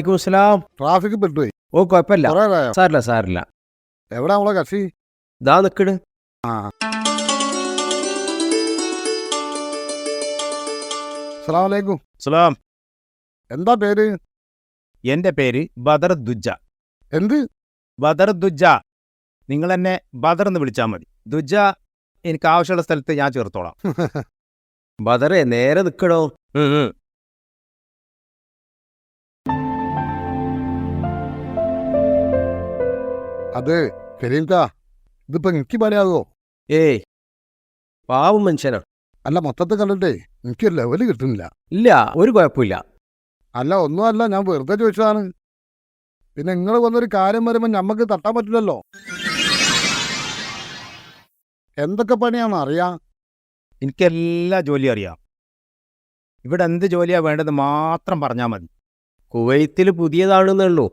വാലേക്കും അസ്സലാം. ട്രാഫിക് പെട്ടുപോയി. ഓ കുഴപ്പമില്ല. സാറില്ല സാരില്ല എവിടെ നമ്മളെ കക്ഷി? ഇതാ നിക്കണ് ആ. അസ്സലാമലൈക്കും സലാം എന്താ പേര്? എന്റെ പേര് ബദർ ദുജ എന്ത്? ബദർ ദുജ നിങ്ങൾ എന്നെ ബദർ എന്ന് വിളിച്ചാൽ മതി. ദുജ എനിക്ക് ആവശ്യമുള്ള സ്ഥലത്ത് ഞാൻ ചേർത്തോളാം. ബദറെ നേരെ നിക്കണോ അത് കരീംക്കാ ഇതിപ്പോ എനിക്ക് പറയാതോ ഏയ് പാവം മനുഷ്യനാ. അല്ല മൊത്തത്തെ കണ്ടിട്ടേ എനിക്ക് ലെവൽ കിട്ടുന്നില്ല. ഇല്ല ഒരു കുഴപ്പമില്ല. അല്ല ഒന്നുമല്ല ഞാൻ വെറുതെ ചോദിച്ചതാണ്. പിന്നെ നിങ്ങൾ വന്നൊരു കാര്യം വരുമ്പോൾ നമ്മക്ക് തട്ടാൻ പറ്റില്ലല്ലോ. എന്തൊക്കെ പണിയാണെന്ന് അറിയാം? എനിക്കെല്ലാ ജോലിയും അറിയാം. ഇവിടെ എന്ത് ജോലിയാ വേണ്ടത് മാത്രം പറഞ്ഞാൽ മതി. കുവൈത്തിൽ പുതിയതാണെന്നേ ഉള്ളൂ.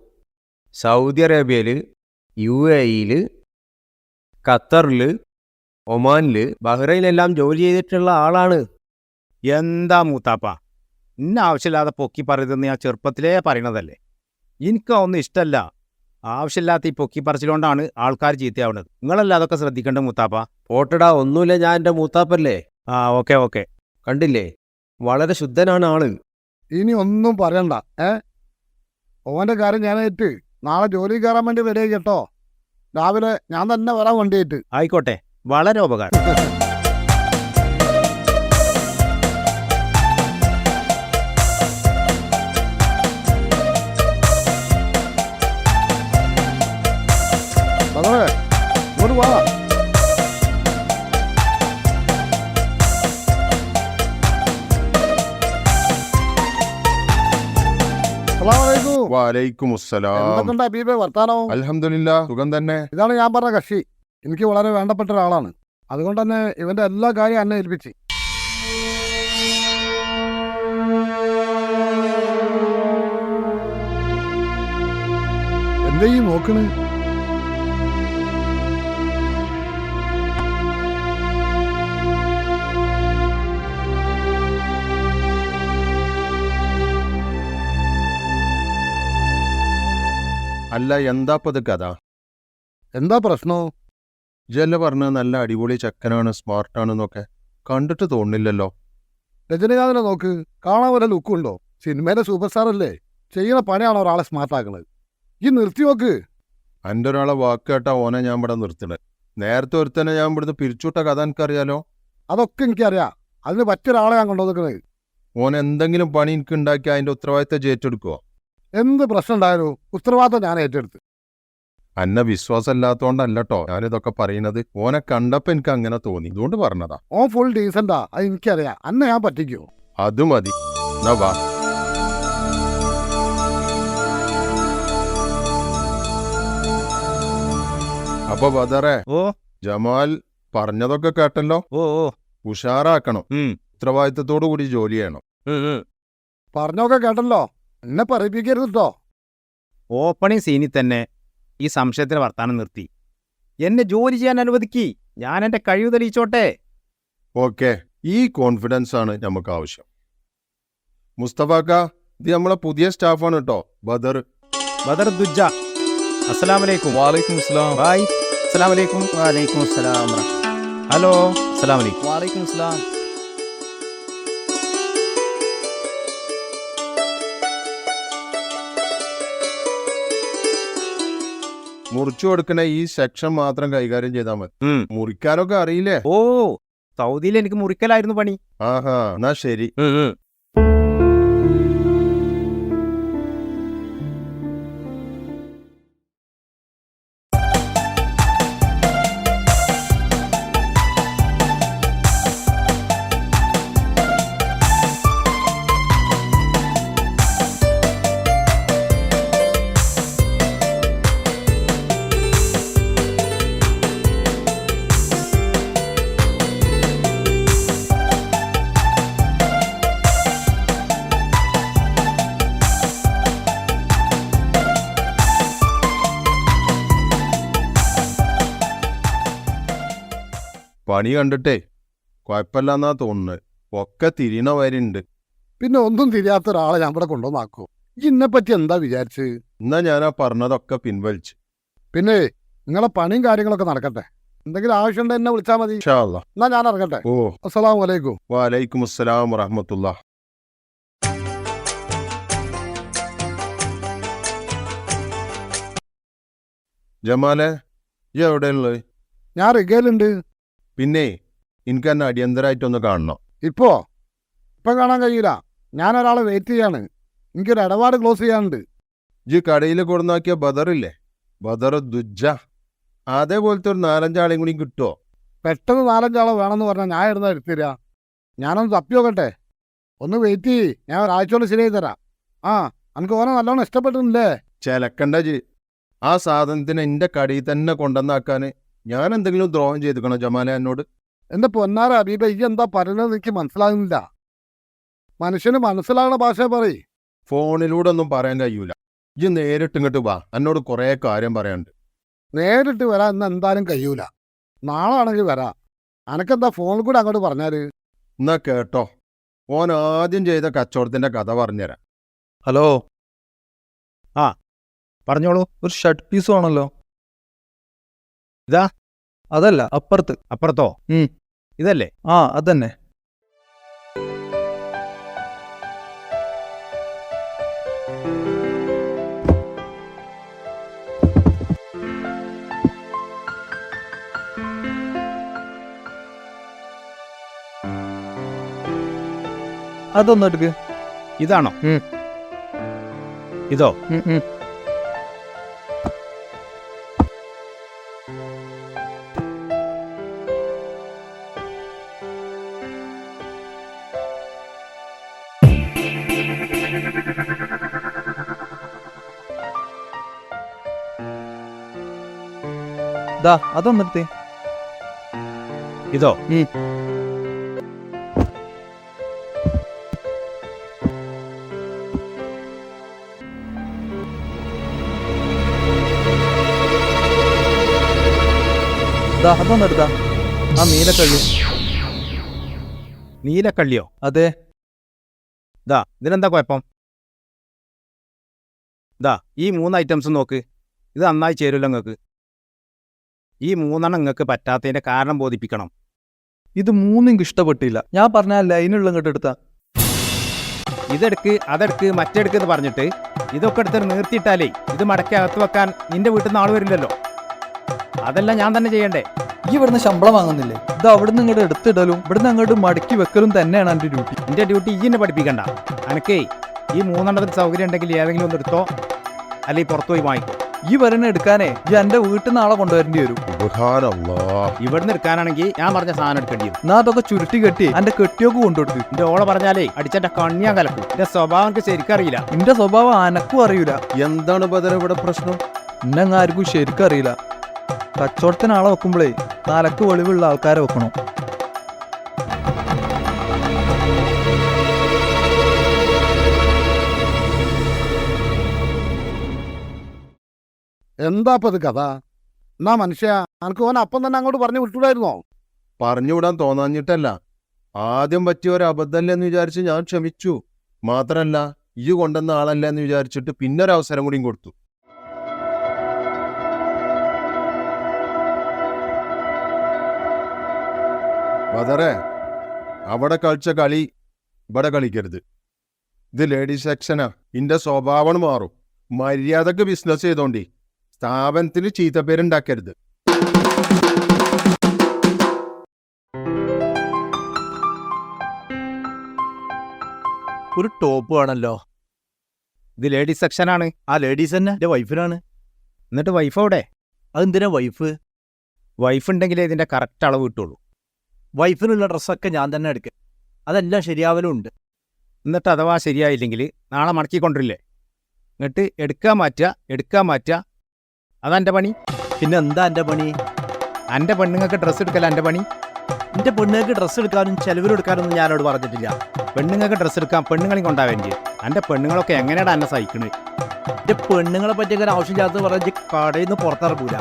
സൗദി അറേബ്യയിൽ യു എ ഇയിൽ ഖത്തറിൽ ഒമാനിൽ ബഹ്റൈനിലെല്ലാം ജോലി ചെയ്തിട്ടുള്ള ആളാണ്. എന്താ മൂത്താപ്പ? ഇന്ന ആവശ്യമില്ലാതെ പൊക്കി പറയുന്നതെന്ന് ഞാൻ ചെറുപ്പത്തിലേ പറയണതല്ലേ? എനിക്കൊന്നും ഇഷ്ടമല്ല ആവശ്യമില്ലാത്ത ഈ പൊക്കി പറിച്ചിലുകൊണ്ടാണ് ആൾക്കാർ ചീത്തയാവുന്നത് നിങ്ങളല്ല അതൊക്കെ ശ്രദ്ധിക്കേണ്ട മൂത്താപ്പ? ഓട്ടടാ ഒന്നുമില്ല ഞാൻ എന്റെ മൂത്താപ്പല്ലേ? ആ ഓക്കെ ഓക്കെ. കണ്ടില്ലേ? വളരെ ശുദ്ധനാണ് ആൾ. ഇനി ഒന്നും പറയണ്ട ഏ? ഓന്റെ കാര്യം ഞാനായിട്ട് നാളെ ജോലി കയറാൻ വേണ്ടി വരിക കേട്ടോ. രാവിലെ ഞാൻ തന്നെ വരാൻ വണ്ടിയായിട്ട് ആയിക്കോട്ടെ. വളരെ ഉപകാരം. വാലൈക്കും എന്തൊക്കെയുണ്ട് ഹബീബേ? വർത്താനോ? അൽഹംദുലില്ലാ സുഖം തന്നെ. ഇതാണ് ഞാൻ പറഞ്ഞ കക്ഷി. എനിക്ക് വളരെ വേണ്ടപ്പെട്ട ഒരാളാണ്. അതുകൊണ്ട് തന്നെ ഇവന്റെ എല്ലാ കാര്യവും എന്നെ ഏൽപ്പിച്ച്. എന്തെയും ഈ നോക്കണ്? അല്ല എന്താപ്പത് കഥ? എന്താ പ്രശ്നോ? ജല്ല പറഞ്ഞ നല്ല അടിപൊളി ചെക്കനാണ് സ്മാർട്ടാണെന്നൊക്കെ. കണ്ടിട്ട് തോന്നില്ലല്ലോ രജനീകാന്തിനെ നോക്ക് കാണാൻ വല്ല ലുക്കുണ്ടോ സിനിമയിലെ സൂപ്പർ സ്റ്റാർ അല്ലേ? ചെയ്യുന്ന പണിയാണ് ഒരാളെ സ്മാർട്ട് ആക്കണത് ഈ നിർത്തി നോക്ക്. എന്റെ ഒരാളെ വാക്ക് കേട്ടാ ഓനെ ഞാൻ ഇവിടെ നിർത്തണേ. നേരത്തെ ഒരുത്തനെ ഞാൻ ഇവിടുന്ന് പിരിച്ചുവിട്ട കഥ എനിക്കറിയാലോ? അതൊക്കെ എനിക്കറിയാം. അതിന് പറ്റൊരാളെ ഞാൻ കൊണ്ടുവന്നിരിക്കുന്നത് ഓൻ എന്തെങ്കിലും പണി എനിക്ക് ഉണ്ടാക്കി അതിന്റെ ഉത്തരവാദിത്തം ഏറ്റെടുക്കുവോ? എന്ത് പ്രശ്നം ഉണ്ടായാലും ഉത്തരവാദിത്തം ഞാൻ ഏറ്റെടുത്ത്. അന്ന വിശ്വാസമില്ലാത്തോണ്ടല്ലോ ഞാനിതൊക്കെ പറയുന്നത്. ഓനെ കണ്ടപ്പോ എനിക്ക് അങ്ങനെ തോന്നി. ഇതുകൊണ്ട് പറഞ്ഞതാ. ഓൻ ഫുൾ ഡീസന്റാ അത് എനിക്കറിയാം. അന്ന ഞാൻ പറ്റിക്കോ? അത് മതി. എന്നാ വാ. അപ്പൊ ബദറെ ഓ. ജമാൽ പറഞ്ഞതൊക്കെ കേട്ടല്ലോ? ഓ ഓ. ഉഷാറാക്കണം. ഉം, ഉത്തരവാദിത്തത്തോടു കൂടി ജോലി ചെയ്യണം. പറഞ്ഞൊക്കെ കേട്ടല്ലോ? എന്നെ പറയിപ്പിക്കരുത് കേട്ടോ ഓപ്പണിംഗ് സീനിൽ തന്നെ ഈ സംശയത്തിന് വർത്താനം നിർത്തി. എന്നെ ജോലി ചെയ്യാൻ അനുവദിക്കി. ഞാൻ എന്റെ കഴിവ് തെളിയിച്ചോട്ടെ. ഓക്കെ. ഈ കോൺഫിഡൻസ് ആണ് നമുക്ക് ആവശ്യം. മുസ്തഫാക്ക ഇത് നമ്മളെ പുതിയ സ്റ്റാഫാണ് കേട്ടോ ബദർ. ബദർ ദുജ അസ്സലാം വാലൈക്കും അസ്സലാം. ബൈ അസ്സലാമലൈക്കും. വാലൈക്കും അസ്സലാം ഹലോ. അസ്സലാമലൈക്കും വാലൈക്കും അസ്സലാം. മുറിച്ചു കൊടുക്കുന്ന ഈ സെക്ഷൻ മാത്രം കൈകാര്യം ചെയ്താൽ മതി. മുറിക്കാനൊക്കെ അറിയില്ലേ? ഓ സൗദിയിൽ എനിക്ക് മുറിക്കലായിരുന്നു പണി. ആഹാ എന്നാ ശരി. കണ്ടിട്ടേ കുഴപ്പമില്ലെന്നാ തോന്നുന്നത് ഒക്കെ തിരിയണ വരെയുണ്ട് പിന്നെ ഒന്നും തിരിയാത്ത ഒരാളെ ഞാൻ ഇവിടെ കൊണ്ടുവന്നാക്കോ? ഇന്നെ പറ്റി എന്താ വിചാരിച്ച്? എന്നാ ഞാൻ ആ പറഞ്ഞതൊക്കെ പിൻവലിച്ചു. പിന്നെ നിങ്ങളെ പണിയും കാര്യങ്ങളൊക്കെ നടക്കട്ടെ. എന്തെങ്കിലും ആവശ്യമുണ്ട് എന്നെ വിളിച്ചാൽ മതി. ഇൻഷാ അല്ലാ. എന്നാ ഞാൻ ഇറങ്ങട്ടെ. ഓ. അസ്സലാമു അലൈക്കും. വാലൈക്കും അസ്സലാം വറഹമത്തുള്ള. ജമാലെ ഈ എവിടെയുള്ളത് ഞാൻ റിഗയിലുണ്ട് പിന്നെ എനിക്ക് തന്നെ അടിയന്തരമായിട്ടൊന്ന് കാണണം. ഇപ്പോ? ഇപ്പം കാണാൻ കഴിയില്ല. ഞാൻ ഒരാളെ വെയിറ്റ് ചെയ്യാണ്. എനിക്കൊരു ഇടപാട് ക്ലോസ് ചെയ്യാനുണ്ട്. ജി കടയിൽ കൊടുന്നാക്കിയ ബദറില്ലേ ബദർ ദുജ്ജ. അതേപോലത്തെ ഒരു നാലഞ്ചാളെയും കൂടി കിട്ടുമോ പെട്ടെന്ന് നാലഞ്ചാളെ വേണമെന്ന് പറഞ്ഞാൽ ഞാൻ ഇരുന്ന് എടുത്തിരാ ഞാനൊന്ന് തപ്പി നോക്കട്ടെ ഒന്ന് വെയിറ്റ് ചെയ്യ്. ഞാൻ ഒരാഴ്ചയോട് ശരിയായി തരാം. ആ എനിക്ക് ഓനെ നല്ലോണം ഇഷ്ടപ്പെട്ടിട്ടില്ലേ? ചിലക്കണ്ട ജി. ആ സാധനത്തിന് എന്റെ കടയിൽ തന്നെ കൊണ്ടുവന്നാക്കാൻ ഞാൻ എന്തെങ്കിലും ദ്രോഹം ചെയ്തിക്കണോ ജമാല എന്നോട്? എന്റെ പൊന്നാര അബീബ ഈ എന്താ പറയുന്നത് എനിക്ക് മനസ്സിലാകുന്നില്ല. മനുഷ്യന് മനസ്സിലാകുന്ന ഭാഷ പറയ്. ഫോണിലൂടെ ഒന്നും പറയാൻ കഴിയൂല. ഇജ്ജ് നേരിട്ട് ഇങ്ങോട്ട് വാ. എന്നോട് കുറേ കാര്യം പറയാനുണ്ട്. നേരിട്ട് വരാൻ ഇന്ന് എന്തായാലും കഴിയൂല. നാളെ ആണെങ്കിൽ വരാം. അനക്കെന്താ ഫോണിൽ കൂടെ അങ്ങോട്ട് പറഞ്ഞാൽ? എന്നാ കേട്ടോ. ഓൻ ആദ്യം ചെയ്ത കച്ചവടത്തിന്റെ കഥ പറഞ്ഞുതരാം. ഹലോ. ആ പറഞ്ഞോളൂ. ഒരു ഷർട്ട് പീസ് വേണമല്ലോ. ഇതാ? അതല്ല അപ്പുറത്ത്. അപ്പുറത്തോ? ഉം. ഇതല്ലേ? ആ അതന്നെ. അതൊന്നും എടുക്ക്. ഇതാണോ. ഇതോ? ദാ അതൊന്നെടുത്തേ ഇതോ. ദാ അതൊന്നെടുത്താ ആ നീലക്കള്ളി. നീലക്കള്ളിയോ? അതെ. ദാ ഇതിനെന്താ കുഴപ്പം? ദാ ഈ മൂന്ന് ഐറ്റംസ് നോക്ക്. ഇത് നന്നായി ചേരുമല്ലോ നിങ്ങൾക്ക് ഈ മൂന്നെണ്ണം നിങ്ങൾക്ക് പറ്റാത്തതിന്റെ കാരണം ബോധിപ്പിക്കണം. ഇത് മൂന്നും എനിക്ക് ഇഷ്ടപ്പെട്ടില്ല. ഞാൻ പറഞ്ഞ ലൈനുള്ള ഇങ്ങോട്ട് എടുത്താ. ഇതെടുക്ക് അതെടുക്ക് മറ്റെടുക്ക് എന്ന് പറഞ്ഞിട്ട് ഇതൊക്കെ എടുത്ത് നിർത്തിയിട്ടാലേ ഇത് മടക്കി അകത്ത് വെക്കാൻ നിന്റെ വീട്ടിൽ നിന്ന് ആൾ വരില്ലല്ലോ. അതെല്ലാം ഞാൻ തന്നെ ചെയ്യണ്ടേ? ഈ ഇവിടുന്ന് ശമ്പളം വാങ്ങുന്നില്ലേ? ഇത് അവിടുന്ന് ഇങ്ങോട്ട് എടുത്തിടലും ഇവിടുന്ന് അങ്ങോട്ട് മടക്കി വെക്കലും തന്നെയാണ് എന്റെ ഡ്യൂട്ടി നിന്റെ ഡ്യൂട്ടി ഈ എന്നെ പഠിപ്പിക്കണ്ട. അനക്കേ ഈ മൂന്നെണ്ണത്തിന് സൗകര്യം ഉണ്ടെങ്കിൽ ഏതെങ്കിലും ഒന്ന് എടുത്തോ? അല്ലെങ്കിൽ പുറത്തു പോയി വാങ്ങിക്കോ. ഈ വരണ എടുക്കാനേ ഈ എന്റെ വീട്ടിൽ നാളെ ആളെ കൊണ്ടുവരേണ്ടി വരും. ഇവിടുന്ന് എടുക്കാനാണെങ്കിൽ ഞാൻ പറഞ്ഞ സാധനം എടുക്കേണ്ടി വരും. എന്നാ അതൊക്കെ ചുരുട്ടി കെട്ടി എന്റെ കെട്ടിയൊക്കെ കൊണ്ടുകൊടുക്ക്. എന്റെ ഓളെ പറഞ്ഞാലേ അടിച്ചെന്റെ കണ്ണിയാ കലക്കും. എന്റെ സ്വഭാവം എനിക്ക് ശരിക്കറിയില്ല എന്റെ സ്വഭാവം അനക്കും അറിയില്ല എന്താണ് ബദല ഇവിടെ പ്രശ്നം? എന്നെ ആർക്കും ശരിക്കും അറിയില്ല. കച്ചവടത്തിന് ആളെ വെക്കുമ്പോഴേ തലക്ക് വെളിവുള്ള ആൾക്കാരെ വെക്കണം? എന്താ ഇത് കഥ? എന്നാ മനുഷ്യ അനക്ക് ഓൻ അപ്പം തന്നെ അങ്ങോട്ട് പറഞ്ഞു വിട്ടൂടായിരുന്നോ പറഞ്ഞുവിടാൻ തോന്നാഞ്ഞിട്ടല്ല. ആദ്യം പറ്റിയ ഒരു അബദ്ധമല്ലേ എന്ന് വിചാരിച്ച് ഞാൻ ക്ഷമിച്ചു. മാത്രല്ല ഈ കൊണ്ടുവന്ന ആളല്ല എന്ന് വിചാരിച്ചിട്ട് പിന്നൊരവസരം ഒരു അവസരം കൂടിയും കൊടുത്തു. ബദറെ അവിടെ കളിച്ച കളി ഇവിടെ കളിക്കരുത്. ഇത് ലേഡീസ് സെക്ഷനാ. ഇന്റെ സ്വഭാവം മാറും. മര്യാദയ്ക്ക് ബിസിനസ് ചെയ്തോണ്ടി. സ്ഥാപനത്തിന് ചീത്തപ്പേരുണ്ടാക്കരുത് ഒരു ടോപ്പ് വേണല്ലോ. ഇത് ലേഡീസ് സെക്ഷൻ ആണ്. ആ ലേഡീസ് തന്നെ എന്റെ വൈഫിനാണ് എന്നിട്ട് വൈഫ് അവിടെ അതെന്തിനാ വൈഫ് വൈഫ് ഉണ്ടെങ്കിലേ ഇതിന്റെ കറക്റ്റ് അളവ് കിട്ടുള്ളൂ. വൈഫിനുള്ള ഡ്രസ്സൊക്കെ ഞാൻ തന്നെ എടുക്കുക അതെല്ലാം ശരിയാവലും ഉണ്ട്. എന്നിട്ട് അഥവാ ശരിയായില്ലെങ്കിൽ നാളെ മടക്കി കൊണ്ടിരില്ലേ എന്നിട്ട് എടുക്കാൻ മാറ്റുക എടുക്കാൻ മാറ്റുക അതാ എന്റെ പണി. പിന്നെ എന്താ എന്റെ പണി? എന്റെ പെണ്ണുങ്ങൾക്ക് ഡ്രസ്സ് എടുക്കല്ല എന്റെ പണി. എന്റെ പെണ്ണുങ്ങൾക്ക് ഡ്രസ്സ് എടുക്കാനും ചെലവിലെടുക്കാനൊന്നും ഞാനോട് പറഞ്ഞിട്ടില്ല. പെണ്ണുങ്ങൾക്ക് ഡ്രസ്സ് എടുക്കാൻ പെണ്ണുങ്ങളെയും കൊണ്ടാവേണ്ടി എന്റെ പെണ്ണുങ്ങളൊക്കെ എങ്ങനെയാണ് എന്നെ സഹിക്കണത് എന്റെ പെണ്ണുങ്ങളെ പറ്റി അങ്ങനെ ആവശ്യമില്ലാത്ത പറഞ്ഞ് കടയിൽ നിന്ന് പുറത്തിറങ്ങൂല.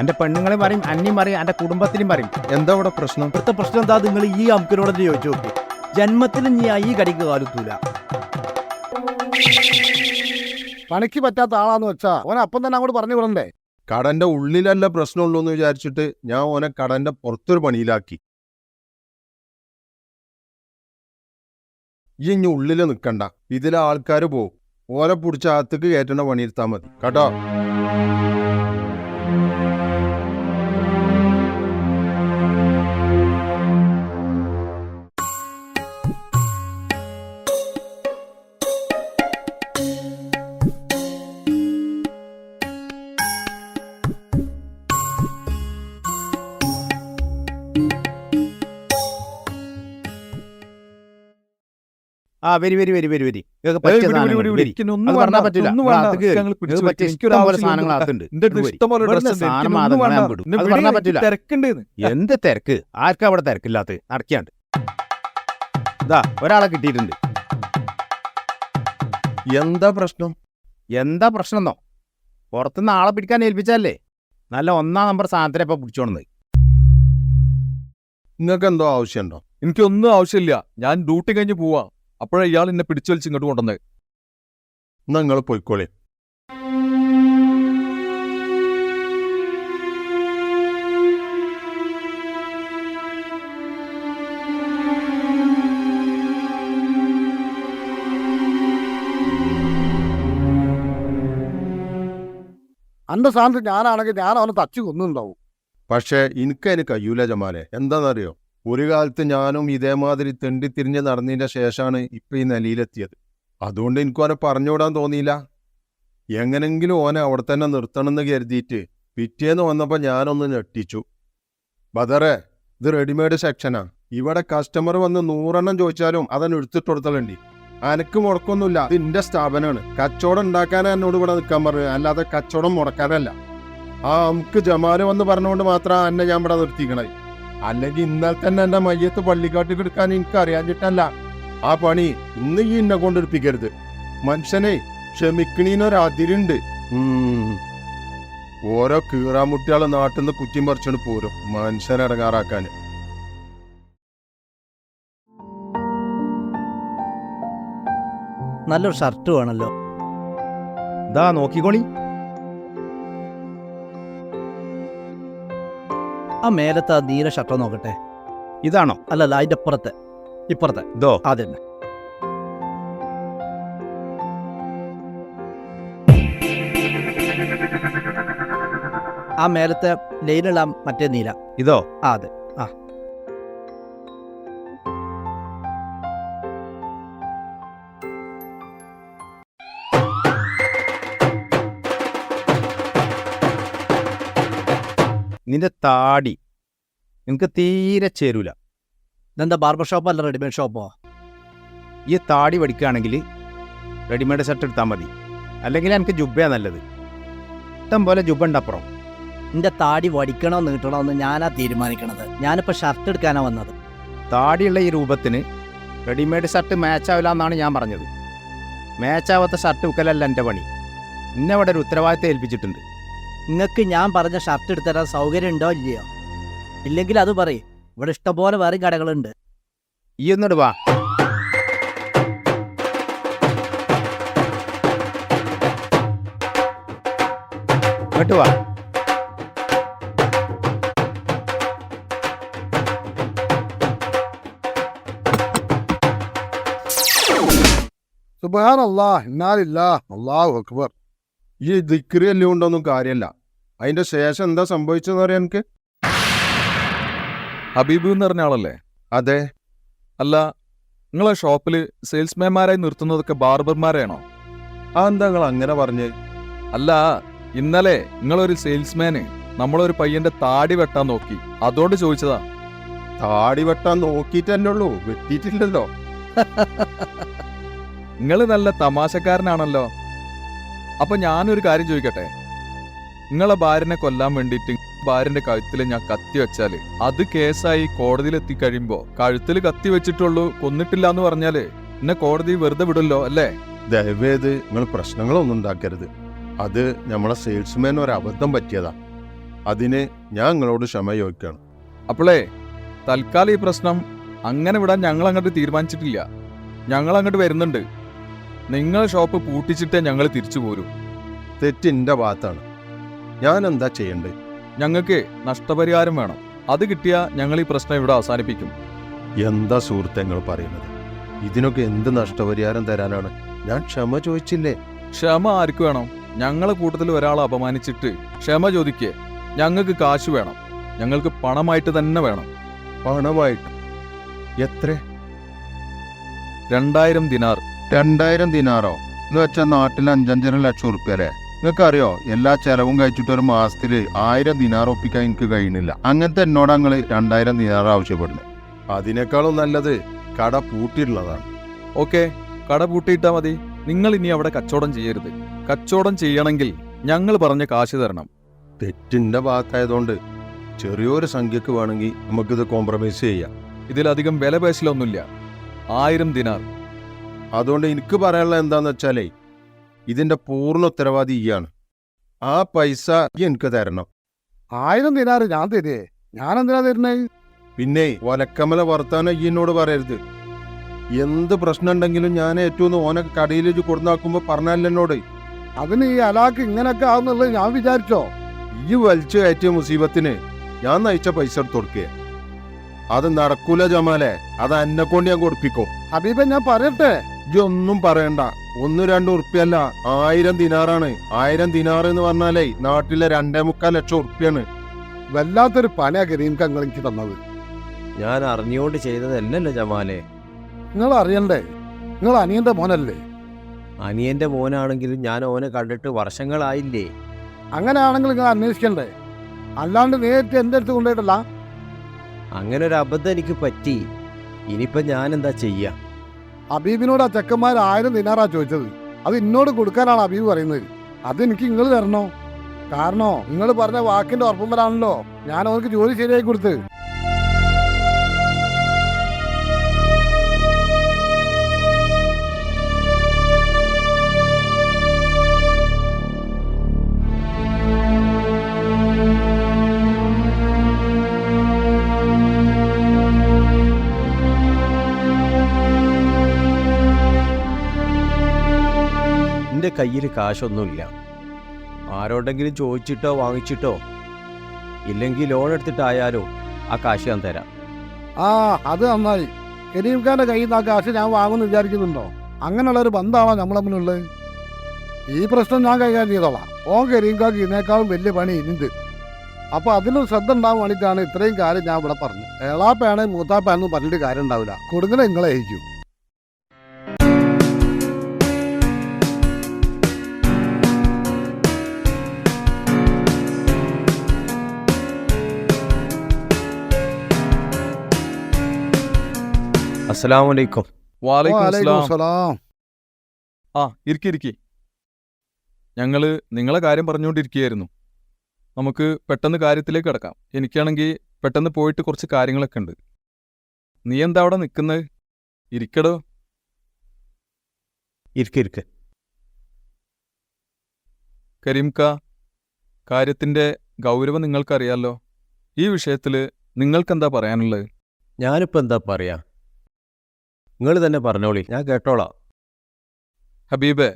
എന്റെ പെണ്ണുങ്ങളെ പറയും അന്യം പറയും എന്റെ കുടുംബത്തിലും പറയും. എന്താ ഇവിടെ പ്രശ്നം? ഇവിടുത്തെ പ്രശ്നം എന്താ? നിങ്ങൾ ഈ അമ്പിനോട് ചോദിച്ചു നോക്കി. ജന്മത്തിൽ നീ ഈ കടിക്ക് കാലുത്തൂല. പണിക്ക് പറ്റാത്ത ആളാന്ന് വെച്ചാ ഓന അപ്പം തന്നെ അങ്ങോട്ട് പറഞ്ഞു വിടണ്ടേ? കടന്റെ ഉള്ളിലല്ല പ്രശ്നമുള്ളൂ എന്ന് വിചാരിച്ചിട്ട് ഞാൻ ഓനെ കടന്റെ പുറത്തൊരു പണിയിലാക്കി. ഈ ഇനി ഉള്ളിൽ നിക്കണ്ട. ഇതിലെ ആൾക്കാര് പോവും. ഓരെ പിടിച്ച അകത്തേക്ക് കയറ്റണ പണിയെടുത്താൽ മതി. കേട്ടോ? ആ വരി വരി വരി വരി വരി. പറ്റിയ സാധനങ്ങൾ. എന്ത് തിരക്ക്? ആർക്കും അവിടെ തിരക്കില്ലാത്ത അടക്കാണ്ട് ഇതാ ഒരാളെ കിട്ടിയിട്ടുണ്ട്. എന്താ പ്രശ്നം? എന്താ പ്രശ്നം എന്നോ പുറത്തുനിന്ന് ആളെ പിടിക്കാൻ ഏൽപ്പിച്ചാലേ നല്ല ഒന്നാം നമ്പർ സാധനത്തിനെ ഇപ്പൊ പിടിച്ചോണത്. നിങ്ങൾക്ക് എന്തോ ആവശ്യമുണ്ടോ? എനിക്കൊന്നും ആവശ്യമില്ല. ഞാൻ ഡ്യൂട്ടി കഴിഞ്ഞ് പോവാ. അപ്പോഴാ ഇയാൾ എന്നെ പിടിച്ചു വലിച്ച് ഇങ്ങോട്ട് കൊണ്ടുവന്നത് എന്നാ നിങ്ങൾ പോയിക്കോളി. അന്റെ സ്ഥാനത്ത് ഞാനാണെങ്കിൽ ഞാൻ അവനെ തച്ചു കൊന്നുണ്ടാവും. പക്ഷേ എനിക്ക് അതിന് കഴിയൂല ജമാലെ. എന്താണെന്നറിയോ? ഒരു കാലത്ത് ഞാനും ഇതേമാതിരി തെണ്ടി തിരിഞ്ഞ് നടന്നതിന്റെ ശേഷമാണ് ഇപ്പം ഈ നിലയിലെത്തിയത്. അതുകൊണ്ട് എനിക്ക് ഓനെ പറഞ്ഞുവിടാൻ തോന്നിയില്ല. എങ്ങനെങ്കിലും ഓനെ അവിടെ തന്നെ നിർത്തണമെന്ന് കരുതിയിട്ട് പിറ്റേന്ന് വന്നപ്പോൾ ഞാനൊന്ന് ഞെട്ടിച്ചു. ബദറേ ഇത് റെഡിമെയ്ഡ് സെക്ഷനാ. ഇവിടെ കസ്റ്റമർ വന്ന് നൂറെണ്ണം ചോദിച്ചാലും അതന്നെ എടുത്തിട്ട് കൊടുത്തലുണ്ട്. അനക്ക് മുടക്കൊന്നുമില്ല ഇത് എന്റെ സ്ഥാപനമാണ്. കച്ചവടം ഉണ്ടാക്കാനാ എന്നോട് ഇവിടെ നിൽക്കാൻ പറഞ്ഞു അല്ലാതെ കച്ചവടം മുടക്കാനല്ല. ആ നമുക്ക് ജമാൽ വന്ന് പറഞ്ഞുകൊണ്ട് മാത്രമാണ് എന്നെ ഞാൻ ഇവിടെ നിർത്തിക്കണേ. അല്ലെങ്കിൽ ഇന്നലെ തന്നെ എന്റെ മയ്യത്ത് പള്ളിക്കാട്ടിൽ എടുക്കാൻ എനിക്ക് അറിയാഞ്ഞിട്ടല്ല ആ പണി ഇന്ന് ഈ എന്നെ കൊണ്ടെടുപ്പിക്കരുത് മനുഷ്യനെ ക്ഷമിക്കണീനൊരു അതിരുണ്ട്. ഉം. ഓരോ കീറാമുട്ടികളെ നാട്ടിൽ നിന്ന് കുറ്റിയും പറിച്ചോണ്ട് പോരും മനുഷ്യനെ ഇടങ്ങാറാക്കാൻ നല്ലൊരു ഷർട്ട് വേണല്ലോ. ഇതാ നോക്കിക്കോളി. ആ മേലത്തെ ആ നീല ഷർട്ട് നോക്കട്ടെ. ഇതാണോ? അല്ലല്ല അതിന്റെ അപ്പുറത്തെ. ഇപ്പുറത്തെ. ഇതോ? അതന്നെ ആ മേലത്തെ ലൈനുള്ള മറ്റേ നീല. ഇതോ? ആ അതെ. നിന്റെ താടി നിനക്ക് തീരെ ചേരൂല. ഇതെന്താ ബാർബർ ഷോപ്പോ അല്ല റെഡിമെയ്ഡ് ഷോപ്പോ ഈ താടി പഠിക്കുകയാണെങ്കിൽ റെഡിമെയ്ഡ് ഷർട്ട് എടുത്താൽ മതി. അല്ലെങ്കിൽ എനിക്ക് ജുബയാ നല്ലത്. ഇഷ്ടം പോലെ ജുബ ഉണ്ട് അപ്പുറം. നിന്റെ താടി വടിക്കണോ നീട്ടണോ എന്ന് ഞാനാ തീരുമാനിക്കണത്. ഞാനിപ്പോൾ ഷർട്ട് എടുക്കാനാണ് വന്നത്. താടിയുള്ള ഈ രൂപത്തിന് റെഡിമെയ്ഡ് ഷർട്ട് മാച്ച് ആവില്ല എന്നാണ് ഞാൻ പറഞ്ഞത്. മാച്ചാവാത്ത ഷർട്ട് വിൽക്കലല്ല എന്റെ പണി. ഇന്നവിടെ ഒരു ഉത്തരവാദിത്തം ഏൽപ്പിച്ചിട്ടുണ്ട്. നിങ്ങൾക്ക് ഞാൻ പറഞ്ഞ ഷർട്ട് എടുത്തരാൻ സൗകര്യം ഉണ്ടോ ഇല്ലയോ? ഇല്ലെങ്കിൽ അത് പറയും. ഇവിടെ ഇഷ്ടംപോലെ വേറെ കടകളുണ്ട്. ഈ ഒന്നിട് വാ. ഇങ്ങോട്ട് വാ. ഇന്നാലില്ലാ അള്ളാഹു അക്ബർ. ഈ ദിക്രി എല്ലാം കൊണ്ടൊന്നും കാര്യമല്ല അതിന്റെ ശേഷം എന്താ സംഭവിച്ചെന്ന് പറയാൻ എനിക്ക് ഹബീബ് എന്ന് പറഞ്ഞ ആളല്ലേ? അതെ. അല്ല നിങ്ങളെ ഷോപ്പിൽ സെയിൽസ്മാൻമാരായി നിർത്തുന്നതൊക്കെ ബാർബർമാരെയാണോ ആ എന്താ നിങ്ങൾ അങ്ങനെ പറഞ്ഞ്? അല്ല ഇന്നലെ നിങ്ങളൊരു സെയിൽസ്മാന് നമ്മളൊരു പയ്യന്റെ താടി വെട്ടാൻ നോക്കി. അതുകൊണ്ട് ചോദിച്ചതാ. താടി വെട്ടാൻ നോക്കിയിട്ടല്ലേ ഉള്ളൂ വെട്ടിയിട്ടില്ലല്ലോ. നിങ്ങൾ നല്ല തമാശക്കാരനാണല്ലോ. അപ്പൊ ഞാനൊരു കാര്യം ചോദിക്കട്ടെ? നിങ്ങളെ ഭാര്യനെ കൊല്ലാൻ വേണ്ടിയിട്ട് ഭാര്യന്റെ കഴുത്തിൽ ഞാൻ കത്തി വെച്ചാൽ അത് കേസായി കോടതിയിൽ എത്തിക്കഴിയുമ്പോ കഴുത്തിൽ കത്തി വെച്ചിട്ടുള്ളൂ കൊന്നിട്ടില്ല എന്ന് പറഞ്ഞാൽ എന്നെ കോടതി വെറുതെ വിടുമല്ലോ അല്ലേ? ദയവേത് നിങ്ങൾ പ്രശ്നങ്ങളൊന്നും ഉണ്ടാക്കരുത്. അത് നമ്മളെ സെയിൽസ്മാൻ ഒരു അബദ്ധം പറ്റിയതാ. അതിന് ഞാൻ നിങ്ങളോട് ക്ഷമ ചോദിക്കുകയാണ് അപ്പോളേ തൽക്കാലം ഈ പ്രശ്നം അങ്ങനെ വിടാൻ ഞങ്ങൾ അങ്ങോട്ട് തീരുമാനിച്ചിട്ടില്ല. ഞങ്ങൾ അങ്ങോട്ട് വരുന്നുണ്ട്. നിങ്ങൾ ഷോപ്പ് പൂട്ടിച്ചിട്ടേ ഞങ്ങൾ തിരിച്ചു പോരൂ. തെറ്റിന്റെ ഭാഗത്താണ്. ഞാൻ എന്താ ചെയ്യണ്ടേ? ഞങ്ങൾക്ക് നഷ്ടപരിഹാരം വേണം. അത് കിട്ടിയാൽ ഞങ്ങൾ ഈ പ്രശ്നം ഇവിടെ അവസാനിപ്പിക്കും. എന്താ സുഹൃത്തുക്കൾ പറയുന്നത്? ഇതിനൊക്കെ എന്ത് നഷ്ടപരിഹാരം തരാനാണ്? ഞാൻ ക്ഷമ ചോദിച്ചില്ലേ? ക്ഷമ ആർക്ക് വേണം? ഞങ്ങളെ കൂട്ടത്തിൽ ഒരാളെ അപമാനിച്ചിട്ട് ക്ഷമ ചോദിക്കേ. ഞങ്ങൾക്ക് കാശ് വേണം. ഞങ്ങൾക്ക് പണമായിട്ട് തന്നെ വേണം. പണമായിട്ട്? എത്ര? രണ്ടായിരം ദിനാർ. രണ്ടായിരം ദിനാറോ. എന്ന് വെച്ചാൽ നാട്ടിൽ അഞ്ചഞ്ചര ലക്ഷം ഉറുപ്പ്യ അല്ലേ നിങ്ങൾക്ക് അറിയോ എല്ലാ ചെലവും കഴിച്ചിട്ട് ഒരു മാസത്തിൽ ആയിരം ദിനാർ ഒപ്പിക്കാൻ എനിക്ക് കഴിയുന്നില്ല. അങ്ങനത്തെ എന്നോട് ഞങ്ങൾ രണ്ടായിരം ദിനാർ ആവശ്യപ്പെടുന്നത് അതിനേക്കാളും നല്ലത് കട പൂട്ടിയിട്ടുള്ളതാണ്. ഓക്കെ കട പൂട്ടിയിട്ടാ മതി. നിങ്ങൾ ഇനി അവിടെ കച്ചവടം ചെയ്യരുത്. കച്ചവടം ചെയ്യണമെങ്കിൽ ഞങ്ങൾ പറഞ്ഞ കാശ് തരണം. തെറ്റിന്റെ ഭാഗത്തായതുകൊണ്ട് ചെറിയൊരു സംഖ്യക്ക് വേണമെങ്കിൽ നമുക്കിത് കോംപ്രമൈസ് ചെയ്യാം. ഇതിലധികം വില പേശലൊന്നുമില്ല. ആയിരം ദിനാർ അതുകൊണ്ട് എനിക്ക് പറയാനുള്ള എന്താന്ന് വെച്ചാലേ ഇതിന്റെ പൂർണ ഉത്തരവാദി ഈയാണ് ആ പൈസ എനിക്ക് തരണം. ആയിരം ദിനാറ് ഞാൻ തരേ ഞാൻ എന്തിനാ തരുന്നേ? പിന്നെ ഒലക്കമല വർത്താനം ഈ എന്നോട് പറയരുത്. എന്ത് പ്രശ്നം ഉണ്ടെങ്കിലും ഞാൻ ഏറ്റവും ഓനെ കടയിൽ കൊടുന്നാക്കുമ്പോ പറഞ്ഞല്ല എന്നോട്. അതിന് ഈ അലാക്ക് ഇങ്ങനെയൊക്കെ ആവുന്നുള്ളത് ഞാൻ വിചാരിച്ചോ? ഈ വലിച്ചു കയറ്റിയ മുസീബത്തിന് ഞാൻ നയിച്ച പൈസ എടുത്തു കൊടുക്കേ. അത് നടക്കൂല ജമാലെ. അത് എന്നെ കൊണ്ട് ഞാൻ കൊടുപ്പിക്കോ. അബീബ ഞാൻ പറയട്ടെ. ഇതൊന്നും പറയണ്ട. ഒന്ന് രണ്ട് ഉറുപ്പ്യല്ല. ആയിരം ദിനാറാണ്. ആയിരം ദിനാറ് എന്ന് പറഞ്ഞാലേ നാട്ടിലെ രണ്ടേ മുക്കാൽ ലക്ഷം ഉറുപ്പ്യാണ്. വല്ലാത്തൊരു പല കരീംക്ക് നിങ്ങൾ എനിക്ക് തന്നത്. ഞാൻ അറിഞ്ഞുകൊണ്ട് ചെയ്തതല്ലല്ലോ ജമാലെ. നിങ്ങൾ അറിയണ്ടേ? നിങ്ങൾ അനിയന്റെ മോനല്ലേ? അനിയന്റെ മോനാണെങ്കിലും ഞാൻ ഓനെ കണ്ടിട്ട് വർഷങ്ങളായില്ലേ. അങ്ങനെയാണെങ്കിൽ നിങ്ങൾ അന്വേഷിക്കണ്ടേ? അല്ലാണ്ട് നേരിട്ട് എന്റെ അടുത്ത് കൊണ്ടുപോയിട്ടല്ല. അങ്ങനെ ഒരു അബദ്ധം എനിക്ക് പറ്റി. ഇനിയിപ്പോ ഞാൻ എന്താ ചെയ്യാ? ഹബീബിനോട് ആ ചെക്കന്മാർ ആയിരം ദിനാറാ ചോദിച്ചത്. അത് എന്നോട് കൊടുക്കാനാണ് അബീബ് പറയുന്നത്. അത് എനിക്ക് നിങ്ങൾ തരണോ? കാരണോ നിങ്ങൾ പറഞ്ഞ വാക്കിന്റെ ഉറപ്പുമ്പലാണല്ലോ ഞാൻ അവർക്ക് ജോലി ശരിയായി കൊടുത്ത്. കയ്യിൽ കാശൊന്നുമില്ല. ആരോടെങ്കിലും ചോദിച്ചിട്ടോ വാങ്ങിച്ചിട്ടോ ഇല്ലെങ്കിൽ ലോൺ എടുത്തിട്ടായാലോ ആ കാശ് ഞാൻ തരാം. ആ അത് നന്നായി. കരീം ഖാന്റെ കയ്യിൽ നിന്ന് ആ കാശ് ഞാൻ വാങ്ങുമെന്ന് വിചാരിക്കുന്നുണ്ടോ? അങ്ങനെയുള്ള ഒരു ബന്ധമാണോ നമ്മൾ തമ്മിലുള്ളത് ഈ പ്രശ്നം ഞാൻ കൈകാര്യം ചെയ്തോളാം. ഓ കരീം ഖാക്ക് ഇതിനേക്കാളും വലിയ പണി ഇനിണ്ട് അപ്പൊ അതിനൊരു ശ്രദ്ധ ഉണ്ടാകാൻ വേണ്ടിയിട്ടാണ് ഇത്രയും കാര്യം ഞാൻ ഇവിടെ പറഞ്ഞത് ഏളാപ്പയാണ് മൂത്താപ്പാണെന്ന് പറഞ്ഞിട്ട് കാര്യം ഉണ്ടാവില്ല. കൊടുങ്ങനെ നിങ്ങളെ അയക്കും വാലൈക്കും വലൈക്കും സലാം ആ ഇരിക്കി ഇരിക്കി. ഞങ്ങൾ നിങ്ങളെ കാര്യം പറഞ്ഞുകൊണ്ടിരിക്കുകയായിരുന്നു. നമുക്ക് പെട്ടെന്ന് കാര്യത്തിലേക്ക് കിടക്കാം. എനിക്കാണെങ്കിൽ പെട്ടെന്ന് പോയിട്ട് കുറച്ച് കാര്യങ്ങളൊക്കെ ഉണ്ട്. നീ എന്താ അവിടെ നിൽക്കുന്നത്? ഇരിക്കടോ. ഇരിക്ക ഇരിക്ക. കരീംക്ക കാര്യത്തിന്റെ ഗൗരവം നിങ്ങൾക്കറിയാലോ. ഈ വിഷയത്തിൽ നിങ്ങൾക്കെന്താ പറയാനുള്ളത്? ഞാനിപ്പോൾ എന്താ പറയാ? നിങ്ങൾ തന്നെ പറഞ്ഞോളി ഞാൻ കേട്ടോളാം. ഹബീബ്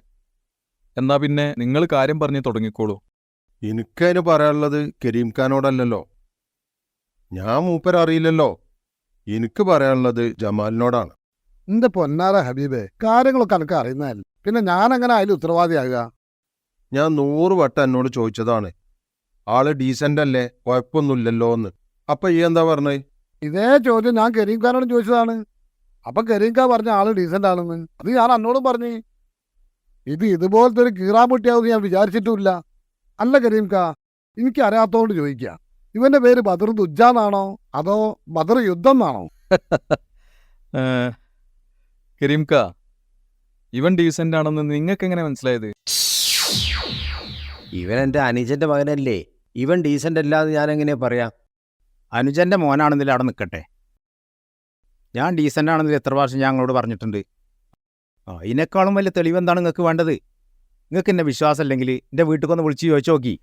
എന്നാ പിന്നെ നിങ്ങൾ കാര്യം പറഞ്ഞു തുടങ്ങിക്കോളൂ. എനിക്കതിന് പറയാനുള്ളത് കരീം ഖാനോടല്ലല്ലോ. ഞാൻ മൂപ്പരറിയില്ലല്ലോ എനിക്ക് പറയാനുള്ളത് ജമാലിനോടാണ്. എന്റെ പൊന്നാര ഹബീബെ? കാര്യങ്ങളൊക്കെ എനിക്ക് അറിയുന്നതല്ല. പിന്നെ ഞാൻ അങ്ങനെ അതിൽ ഉത്തരവാദിയാകുക? ഞാൻ നൂറ് വട്ടം എന്നോട് ചോദിച്ചതാണ് ആൾ ഡീസന്റ് അല്ലേ? കുഴപ്പമൊന്നുമില്ലല്ലോ എന്ന് അപ്പൊ ഈ എന്താ പറഞ്ഞേ? ഇതേ ചോദ്യം ഞാൻ കരീം ഖാനോട് ചോദിച്ചതാണ്. അപ്പൊ കരീം ഖാൻ പറഞ്ഞ ആൾ ഡീസെന്റ് ആണെന്ന്. അത് ഞാൻ എന്നോടും പറഞ്ഞു ഇത് ഇതുപോലത്തെ ഒരു കീറാമുട്ടിയാവുമെന്ന് ഞാൻ വിചാരിച്ചിട്ടുമില്ല. അല്ല കരീം ഖാ എനിക്ക് അറിയാത്തോണ്ട് ചോദിക്കുക ഇവന്റെ പേര് ബദർ ദുജാന്നാണോ അതോ ബദർ യുദ്ധം എന്നാണോ കരീംക കരീംക്ക ഇവൻ ഡീസെന്റ് ആണെന്ന് നിങ്ങൾക്ക് എങ്ങനെ മനസ്സിലായത്? ഇവൻ എന്റെ അനുജന്റെ മകനല്ലേ. ഇവൻ ഡീസന്റ് അല്ലാതെ ഞാൻ എങ്ങനെയാ പറയാ? അനുജന്റെ മോനാണെന്നില്ല അവിടെ നിൽക്കട്ടെ ഞാൻ ഡീസന്റ് ആണെന്ന് എത്ര പ്രാവശ്യം ഞങ്ങളോട് പറഞ്ഞിട്ടുണ്ട്. ആ ഇതിനേക്കാളും വലിയ തെളിവ് എന്താണ് നിങ്ങൾക്ക് വേണ്ടത്? നിങ്ങൾക്ക് എന്നെ വിശ്വാസം അല്ലെങ്കിൽ എന്റെ വീട്ടിൽ വിളിച്ച് ചോദിച്ചു നോക്കി.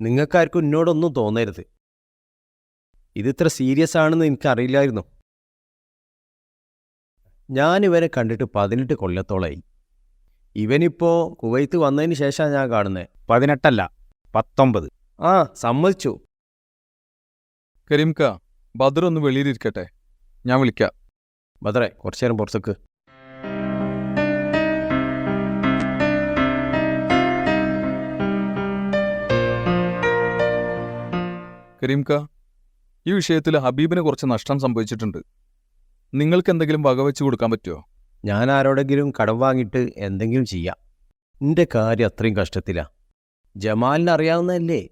നിങ്ങൾക്കാർക്കും എന്നോടൊന്നും തോന്നരുത്. ഇത് ഇത്ര സീരിയസ് ആണെന്ന് എനിക്കറിയില്ലായിരുന്നു. ഇവനെ കണ്ടിട്ട് പതിനെട്ട് കൊല്ലത്തോളായി. ഇവനിപ്പോ കുവൈത്ത് വന്നതിന് ശേഷമാണ് ഞാൻ കാണുന്നത് പതിനെട്ടല്ല പത്തൊമ്പത്. ആ സമ്മതിച്ചു. കരീംക്ക ബദർ ഒന്ന് വെളിയിലിരിക്കട്ടെ. ഞാൻ വിളിക്കാം. ബദറെ കുറച്ചു നേരം പുറത്തേക്ക്. കരീംക്ക ഈ വിഷയത്തിൽ ഹബീബിന് കുറച്ച് നഷ്ടം സംഭവിച്ചിട്ടുണ്ട്. നിങ്ങൾക്ക് എന്തെങ്കിലും വകവെച്ച് കൊടുക്കാൻ പറ്റുമോ ഞാൻ ആരോടെങ്കിലും കടം വാങ്ങിയിട്ട് എന്തെങ്കിലും ചെയ്യാം. നിന്റെ കാര്യം അത്രയും കഷ്ടത്തിലാ. ജമാലിന് അറിയാവുന്നതല്ലേ?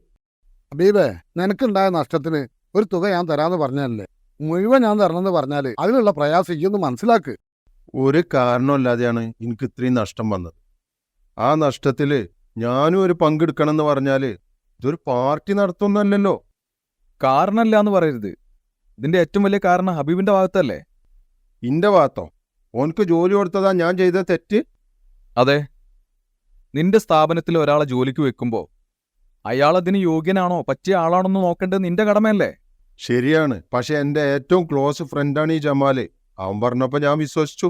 ഹബീബേ നിനക്കുണ്ടായ നഷ്ടത്തിന് ഒരു തുക ഞാൻ തരാമെന്ന് പറഞ്ഞല്ലേ മുഴുവൻ ഞാൻ തരണമെന്ന് പറഞ്ഞാൽ അതിലുള്ള പ്രയാസം ഇയൊന്ന് മനസ്സിലാക്ക്. ഒരു കാരണമില്ലാതെയാണ് എനിക്ക് ഇത്രയും നഷ്ടം വന്നത്. ആ നഷ്ടത്തിൽ ഞാനും ഒരു പങ്കെടുക്കണം എന്ന് പറഞ്ഞാൽ ഇതൊരു പാർട്ടി നടത്തുന്നല്ലോ കാരണമല്ല എന്ന് പറയരുത്. ഇതിന്റെ ഏറ്റവും വലിയ കാരണം ഹബീബിന്റെ ഭാഗത്തല്ലേ? ഇന്റെ ഭാഗത്തോ? ഓനക്ക് ജോലി കൊടുത്തതാ ഞാൻ ചെയ്ത തെറ്റ്? അതെ. നിന്റെ സ്ഥാപനത്തിൽ ഒരാളെ ജോലിക്ക് വെക്കുമ്പോൾ അയാൾ അതിന് യോഗ്യനാണോ? പറ്റിയ ആളാണോന്ന് നോക്കേണ്ടത് നിന്റെ കടമയല്ലേ? ശരിയാണ്. പക്ഷെ എന്റെ ഏറ്റവും ക്ലോസ് ഫ്രണ്ടാണ് ഈ ജമാൽ. അവൻ പറഞ്ഞപ്പോ ഞാൻ വിശ്വസിച്ചു.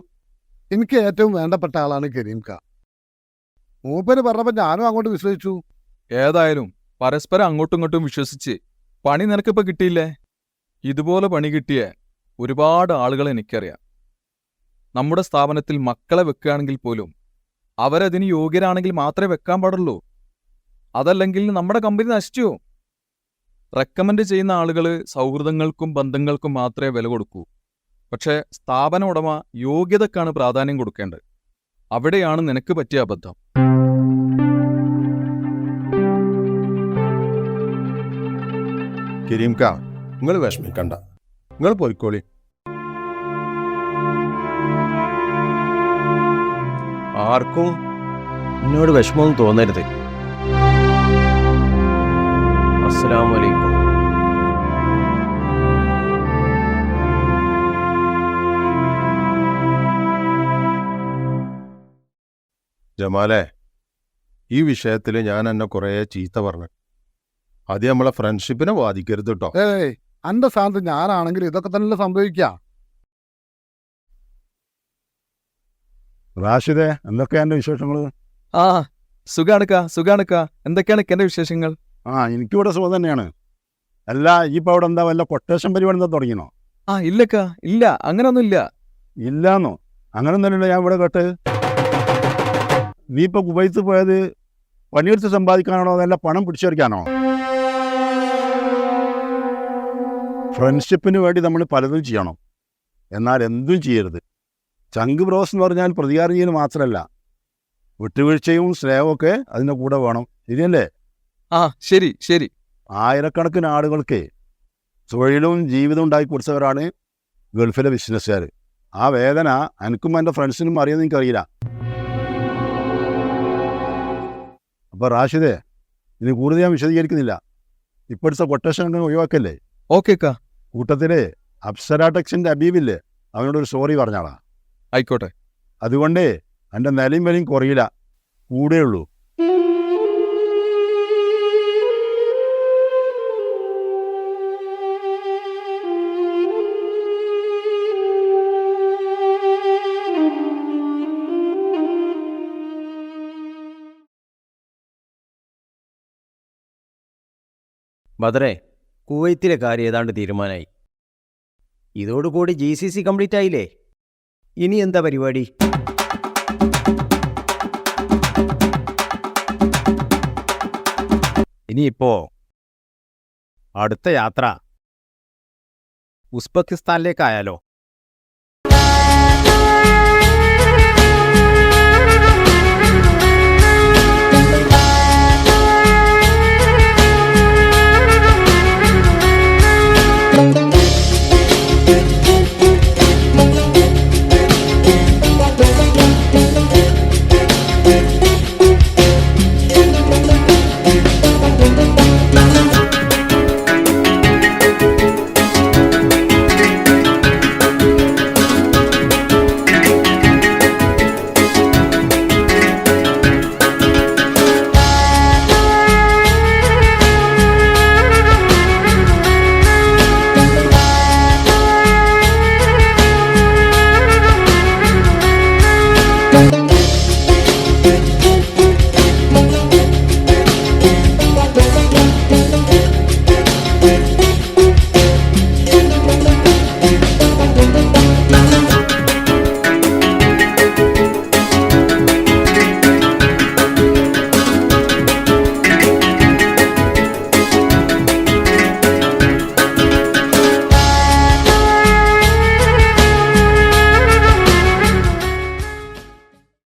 എനിക്ക് ഏറ്റവും വേണ്ടപ്പെട്ട ആളാണ് കരീം ക മൂപ്പര് പറഞ്ഞപ്പോ ഞാനും അങ്ങോട്ട് വിശ്വസിച്ചു. ഏതായാലും പരസ്പരം അങ്ങോട്ടും ഇങ്ങോട്ടും വിശ്വസിച്ച് പണി നിനക്കിപ്പോ കിട്ടിയില്ലേ? ഇതുപോലെ പണി കിട്ടിയ ഒരുപാട് ആളുകൾ എനിക്കറിയാം. നമ്മുടെ സ്ഥാപനത്തിൽ മക്കളെ വെക്കുകയാണെങ്കിൽ പോലും അവരതിന് യോഗ്യരാണെങ്കിൽ മാത്രമേ വെക്കാൻ പാടുള്ളൂ. അതല്ലെങ്കിൽ നമ്മുടെ കമ്പനി നശിച്ചു റെക്കമെൻഡ് ചെയ്യുന്ന ആളുകൾ സൗഹൃദങ്ങൾക്കും ബന്ധങ്ങൾക്കും മാത്രമേ വില കൊടുക്കൂ. പക്ഷേ സ്ഥാപന ഉടമ യോഗ്യതക്കാണ് പ്രാധാന്യം കൊടുക്കേണ്ടത്. അവിടെയാണ് നിനക്ക് പറ്റിയ അബദ്ധം. കരീംക നിങ്ങൾ വിഷമിക്കണ്ട. നിങ്ങൾ പോയിക്കോളി. ആർക്കും എന്നോട് വിഷമമൊന്നും തോന്നരുത്. അസ്സലാമു അലൈക്കും ജമാലെ ഈ വിഷയത്തിൽ ഞാൻ എന്നെ കുറേ ചീത്ത പറഞ്ഞു. അത് നമ്മളെ ഫ്രണ്ട്ഷിപ്പിനെ ബാധിക്കരുത് കേട്ടോ ഏയ് അന്റെ സ്ഥാനത്ത് ഞാനാണെങ്കിൽ ഇതൊക്കെ തന്നെ സംഭവിക്കാം. റാഷിദെ എന്തൊക്കെയാണ് വിശേഷങ്ങൾ ആ സുഖാണക്ക സുഖാണക്ക. എന്തൊക്കെയാണ് എന്റെ വിശേഷങ്ങൾ? ആ എനിക്കിവിടെ സുഖം തന്നെയാണ്. അല്ല ഈ ഇപ്പോൾ അവിടെ എന്താ വല്ല കൊട്ടേഷൻ പരിപാടി എന്താ തുടങ്ങിയോ ആ ഇല്ലക്ക ഇല്ല അങ്ങനൊന്നും ഇല്ല. ഇല്ലാന്നോ? അങ്ങനെ ഒന്നുമല്ല ഞാൻ ഇവിടെ കേട്ട്. നീ ഇപ്പോൾ കുവൈത്ത് പോയത് പണിയെടുത്ത് സമ്പാദിക്കാനാണോ അതല്ല പണം പിടിച്ചെടുക്കാനോ? ഫ്രണ്ട്ഷിപ്പിന് വേണ്ടി നമ്മൾ പലതും ചെയ്യണം. എന്നാൽ എന്തും ചെയ്യരുത്. ചങ്ക് ബ്രോസ് എന്ന് പറഞ്ഞാൽ പ്രതികാരം ചെയ്യൽ മാത്രമല്ല. വിട്ടുവീഴ്ചയും സ്നേഹമൊക്കെ അതിന്റെ കൂടെ വേണം. ശരിയല്ലേ? ആ ശരി ശരി. ആയിരക്കണക്കിന് ആളുകൾക്ക് തൊഴിലും ജീവിതവും ഉണ്ടാക്കി കൊടുത്തവരാണ് ഗൾഫിലെ ബിസിനസ്സുകാർ ആ വേദന എനിക്കും എന്റെ ഫ്രണ്ട്സിനും അറിയാൻ എനിക്കറിയില്ല. അപ്പോൾ റാഷിദേ ഇനി കൂടുതൽ ഞാൻ വിശദീകരിക്കുന്നില്ല. ഇപ്പോഴത്തെ കൊട്ടേഷൻ അങ്ങനെ ഒഴിവാക്കല്ലേ? ഓക്കെ കൂട്ടത്തിലെ അപ്സര ടെക്സിന്റെ അബീബില്ലേ? അവനോടൊരു സോറി പറഞ്ഞാളാ. ആയിക്കോട്ടെ. അതുകൊണ്ട് എന്റെ നിലയും വിലയും കുറയില്ല. കൂടെയുള്ളൂ ബദറെ കുവൈത്തിലെ കാര്യം ഏതാണ്ട് തീരുമാനമായി ഇതോടുകൂടി ജി സി സി കംപ്ലീറ്റ് ആയില്ലേ ഇനി എന്താ പരിപാടി? ഇനിയിപ്പോ അടുത്ത യാത്ര. ഉസ്ബെക്കിസ്ഥാനിലേക്കായാലോ?